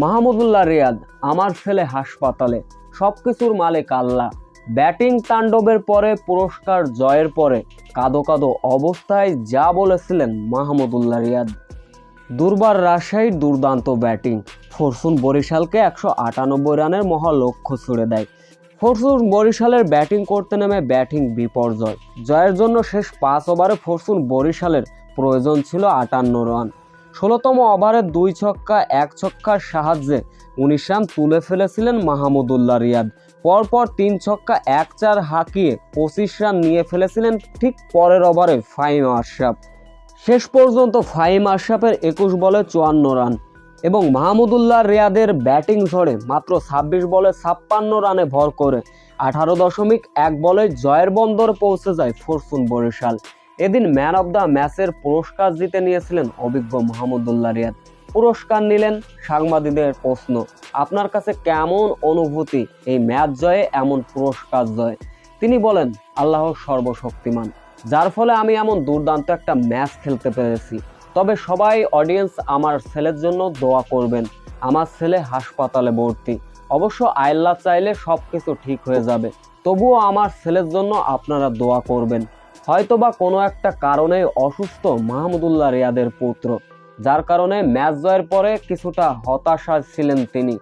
মাহমুদুল্লাহ রিয়াদ, আমার ছেলে হাসপাতালে সব কিছুর মালিক আল্লাহ। ব্যাটিং তাণ্ডবের পরে, পুরস্কার জয়ের পরে, কাদো কাদো অবস্থায় যা বলেছিলেন মাহমুদুল্লাহ রিয়াদ। দুর্বার রাজশাহীর দুর্দান্ত ব্যাটিং, ফরসুন বরিশালকে একশো আটানব্বই রানের মহা লক্ষ্য ছুড়ে দেয়। ফরসুন বরিশালের ব্যাটিং করতে নেমে ব্যাটিং বিপর্যয়, জয়ের জন্য শেষ পাঁচ ওভারে ফরসুন বরিশালের প্রয়োজন ছিল আটান্ন রান। ষোলোতম ওভারে দুই ছক্কা, এক ছক্কার সাহায্যে উনিশ রান তুলে ফেলেছিলেন মাহমুদুল্লাহ রিয়াদ। পরপর তিন ছক্কা, এক চার হাঁকিয়ে পঁচিশ রান নিয়ে ফেলেছিলেন ঠিক পরের ওভারে ফাইম আশরাফ। শেষ পর্যন্ত ফাইম আশরাফের একুশ বলে চুয়ান্ন রান এবং মাহমুদুল্লাহ রিয়াদের ব্যাটিং ঝড়ে মাত্র ছাব্বিশ বলে ছাপ্পান্ন রানে ভর করে। আঠারো দশমিক এক বলে জয়ের বন্দর পৌঁছে যায় ফরচুন বরিশাল। এদিন ম্যান অব দ্য ম্যাচের পুরস্কার জিতে নিয়েছিলেন অভিজ্ঞ মাহমুদুল্লাহ রিয়াদ। পুরস্কার নিলেন সাংবাদিকদের প্রশ্ন, আপনার কাছে কেমন অনুভূতি এই ম্যাচ জয়ে, এমন পুরস্কার জয়? তিনি বলেন, আল্লাহ সর্বশক্তিমান, যার ফলে আমি এমন দুর্দান্ত একটা ম্যাচ খেলতে পেরেছি। তবে সবাই অডিয়েন্স আমার ছেলের জন্য দোয়া করবেন, আমার ছেলে হাসপাতালে ভর্তি। অবশ্য আল্লাহ চাইলে সব কিছু ঠিক হয়ে যাবে, তবুও আমার ছেলের জন্য আপনারা দোয়া করবেন। হয়তোবা কোনো একটা কারণে অসুস্থ মাহমুদুল্লাহ রিয়াদের পুত্র, যার কারণে ম্যাচ জয়ের পরে কিছুটা হতাশা ছিলেন তিনি।